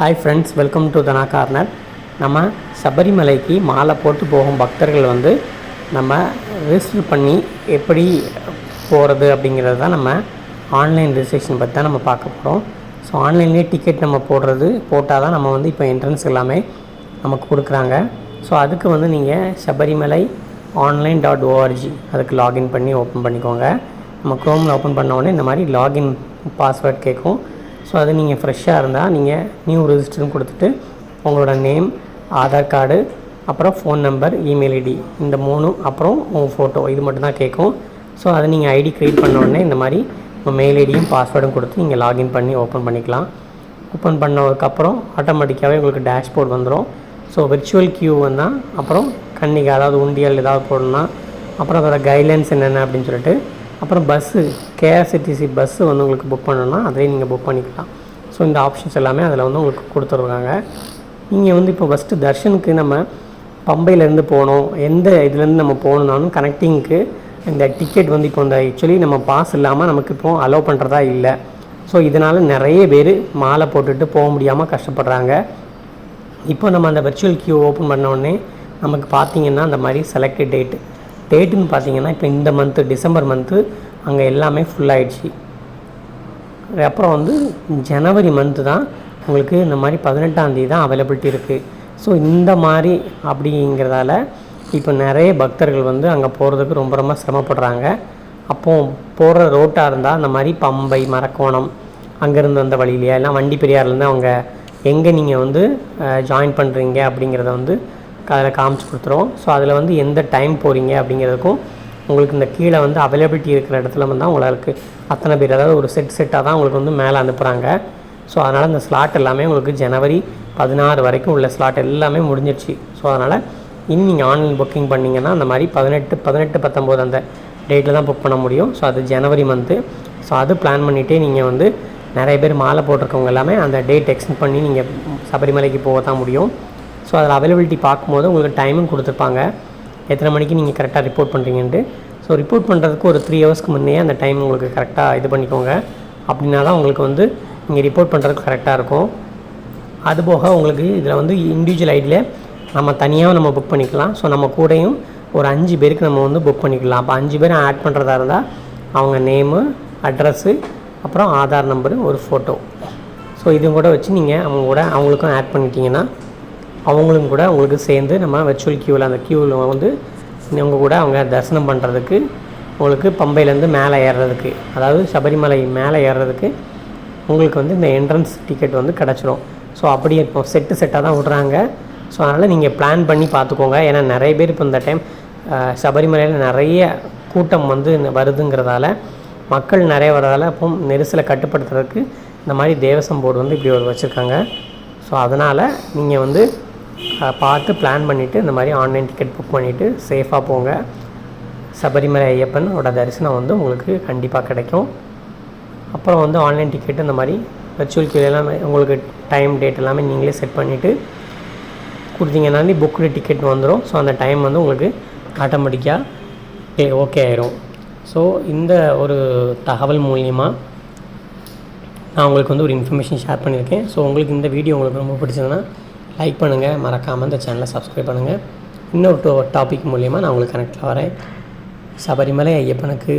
Hi friends welcome to Dhana corner நம்ம சபரிமலைக்கு மாலை போட்டு போகும் பக்தர்கள் வந்து நம்ம ரிஜிஸ்டர் பண்ணி எப்படி போகிறது அப்படிங்கிறது தான் நம்ம ஆன்லைன் ரிஜிஸ்ட்ரேஷன் பற்றி தான் நம்ம பார்க்க போகிறோம் ஸோ ஆன்லைன்லேயே டிக்கெட் நம்ம போடுறது போட்டால் தான் நம்ம வந்து இப்போ என்ட்ரன்ஸ் எல்லாமே நமக்கு கொடுக்குறாங்க. ஸோ அதுக்கு வந்து நீங்கள் சபரிமலை ஆன்லைன் டாட் ஓஆர்ஜி அதுக்கு லாகின் பண்ணி ஓப்பன் பண்ணிக்கோங்க. நம்ம க்ரோமில் ஓப்பன் பண்ண உடனே இந்த மாதிரி லாகின் பாஸ்வேர்ட் கேட்கும். ஸோ அது நீங்கள் ஃப்ரெஷ்ஷாக இருந்தால் நீங்கள் நியூ ரெஜிஸ்டர்னு கொடுத்துட்டு உங்களோட நேம் ஆதார் கார்டு அப்புறம் ஃபோன் நம்பர் இமெயில் ஐடி இந்த மூணும் அப்புறம் உங்கள் ஃபோட்டோ இது மட்டும் தான் கேட்கும். ஸோ அதை நீங்கள் ஐடி க்ரியேட் பண்ண உடனே இந்த மாதிரி உங்கள் மெயில் ஐடியும் பாஸ்வேர்டும் கொடுத்து நீங்கள் லாகின் பண்ணி ஓப்பன் பண்ணிக்கலாம். ஓப்பன் பண்ணதுக்கப்புறம் ஆட்டோமேட்டிக்காகவே உங்களுக்கு டேஷ்போர்ட் வந்துடும் ஸோ விர்ச்சுவல் கியூ வந்தால் அப்புறம் கண்ணிக்கு அதாவது உண்டியல் ஏதாவது போடணும்னா அப்புறம் அதோடய கைட்லைன்ஸ் என்னென்ன அப்படின்னு சொல்லிட்டு அப்புறம் பஸ்ஸு கேஆர்சிடிசி பஸ்ஸு வந்து உங்களுக்கு புக் பண்ணணும்னா அதையும் நீங்கள் புக் பண்ணிக்கலாம். ஸோ இந்த ஆப்ஷன்ஸ் எல்லாமே அதில் வந்து உங்களுக்கு கொடுத்துருக்காங்க. நீங்கள் வந்து இப்போ ஃபஸ்ட்டு தர்ஷனுக்கு நம்ம பம்பையிலேருந்து போகணும். எந்த இதுலேருந்து நம்ம போகணுன்னாலும் கனெக்டிங்க்கு இந்த டிக்கெட் வந்து இப்போ இந்த ஆக்சுவலி நம்ம பாஸ் இல்லாமல் நமக்கு இப்போ அலோவ் பண்ணுறதா இல்லை. ஸோ இதனால் நிறைய பேர் மாலை போட்டுட்டு போக முடியாமல் கஷ்டப்படுறாங்க. இப்போ நம்ம அந்த வெர்ச்சுவல் கியூ ஓப்பன் பண்ண உடனே நமக்கு பார்த்தீங்கன்னா அந்த மாதிரி செலக்டட் டேட்டு டேட்டுன்னு பார்த்தீங்கன்னா இப்போ இந்த மந்த்து டிசம்பர் மந்த்து அங்கே எல்லாமே ஃபுல்லாகிடுச்சு அப்புறம் வந்து ஜனவரி மந்த்து தான் உங்களுக்கு இந்த மாதிரி பதினெட்டாந்தேதி தான் அவைலபிலிட்டி இருக்குது ஸோ இந்த மாதிரி அப்படிங்கிறதால இப்போ நிறைய பக்தர்கள் வந்து அங்கே போகிறதுக்கு ரொம்ப ரொம்ப சிரமப்படுறாங்க. அப்போது போகிற ரோட்டாக இருந்தால் அந்த மாதிரி பம்பை மரக்கோணம் அங்கேருந்து வந்த வழியிலையா எல்லாம் வண்டி பெரியார்லேருந்து அவங்க எங்கே நீங்கள் வந்து ஜாயின் பண்ணுறீங்க அப்படிங்கிறத வந்து அதில் காமிச்சு கொடுத்துரும் ஸோ அதில் வந்து எந்த டைம் போகிறீங்க அப்படிங்கிறதுக்கும் உங்களுக்கு இந்த கீழே வந்து அவைலபிலிட்டி இருக்கிற இடத்துல வந்து உங்களுக்கு அத்தனை பேர் அதாவது ஒரு செட் செட்டாக தான் உங்களுக்கு வந்து மேலே அனுப்புகிறாங்க ஸோ அதனால் இந்த ஸ்லாட் எல்லாமே உங்களுக்கு ஜனவரி பதினாறு வரைக்கும் உள்ள ஸ்லாட் எல்லாமே முடிஞ்சிருச்சு. ஸோ அதனால் இனி நீங்கள் ஆன்லைன் புக்கிங் பண்ணிங்கன்னா அந்த மாதிரி பதினெட்டு பதினெட்டு பத்தொம்போது அந்த டேட்டில் தான் புக் பண்ண முடியும். ஸோ அது ஜனவரி மந்த்து ஸோ அது பிளான் பண்ணிகிட்டே நீங்கள் வந்து நிறைய பேர் மாலை போட்டிருக்கவங்க எல்லாமே அந்த டேட் எக்ஸ்டெண்ட் பண்ணி நீங்கள் சபரிமலைக்கு போக தான் முடியும். ஸோ அதில் அவைலபிலிட்டி பார்க்கும்போது உங்களுக்கு டைமும் கொடுத்துருப்பாங்க. எத்தனை மணிக்கு நீங்கள் கரெக்டாக ரிப்போர்ட் பண்ணுறீங்கன்ட்டு ஸோ ரிப்போர்ட் பண்ணுறதுக்கு ஒரு த்ரீ ஹவர்ஸ்க்கு முன்னே அந்த டைம் உங்களுக்கு கரெக்டாக இது பண்ணிக்கோங்க. அப்படின்னா தான் உங்களுக்கு வந்து நீங்கள் ரிப்போர்ட் பண்ணுறதுக்கு கரெக்டாக இருக்கும். அதுபோக உங்களுக்கு இதில் வந்து இண்டிவிஜுவல் ஐடியில் நம்ம தனியாக நம்ம புக் பண்ணிக்கலாம். ஸோ நம்ம கூடயும் ஒரு அஞ்சு பேருக்கு நம்ம வந்து புக் பண்ணிக்கலாம். அப்போ அஞ்சு பேரும் ஆட் பண்ணுறதா இருந்தால் அவங்க நேமு அட்ரஸ்ஸு அப்புறம் ஆதார் நம்பரு ஒரு ஃபோட்டோ ஸோ இது கூட வச்சு நீங்கள் அவங்க கூட அவங்களுக்கும் ஆட் பண்ணிட்டீங்கன்னா அவங்களும் கூட உங்களுக்கு சேர்ந்து நம்ம வெர்ச்சுவல் க்யூவில் அந்த க்யூவில் வந்து உங்கள் கூட அவங்க தரிசனம் பண்ணுறதுக்கு உங்களுக்கு பம்பையிலேருந்து மேலே ஏறுறதுக்கு அதாவது சபரிமலை மேலே ஏறுறதுக்கு உங்களுக்கு வந்து இந்த என்ட்ரன்ஸ் டிக்கெட் வந்து கிடச்சிரும். ஸோ அப்படி இப்போ செட்டு செட்டாக தான் விட்றாங்க. ஸோ அதனால் நீங்கள் பிளான் பண்ணி பார்த்துக்கோங்க. ஏன்னா நிறைய பேர் இப்போ இந்த டைம் சபரிமலையில் நிறைய கூட்டம் வந்து வருதுங்கிறதால மக்கள் நிறைய வர்றதால அப்போ நெரிசலை கட்டுப்படுத்துறதுக்கு இந்த மாதிரி தேவசம் போர்டு வந்து இப்படி ஒரு வச்சுருக்காங்க. ஸோ அதனால் நீங்கள் வந்து பார்த்து பிளான் பண்ணிவிட்டு இந்த மாதிரி ஆன்லைன் டிக்கெட் புக் பண்ணிவிட்டு சேஃபாக போங்க. சபரிமலை ஐயப்பனோட தரிசனம் வந்து உங்களுக்கு கண்டிப்பாக கிடைக்கும். அப்புறம் வந்து ஆன்லைன் டிக்கெட்டு இந்த மாதிரி வெர்ச்சுவல் கியூ எல்லாமே உங்களுக்கு டைம் டேட் எல்லாமே நீங்களே செட் பண்ணிவிட்டு கொடுத்தீங்கன்னாலே புக்கு டிக்கெட் வந்துடும் ஸோ அந்த டைம் வந்து உங்களுக்கு ஆட்டோமேட்டிக்காக ஓகே ஆயிரும். ஸோ இந்த ஒரு தகவல் மூலியமாக நான் உங்களுக்கு வந்து ஒரு இன்ஃபர்மேஷன் ஷேர் பண்ணியிருக்கேன். ஸோ உங்களுக்கு இந்த வீடியோ உங்களுக்கு ரொம்ப பிடிச்சதுன்னா லைக் பண்ணுங்கள் மறக்காமல் இந்த சேனலை சப்ஸ்கிரைப் பண்ணுங்கள் இன்னொரு டாபிக் மூலிமா நான் உங்களுக்கு கனெக்டில் வரேன். சபரிமலை ஐயப்பனுக்கு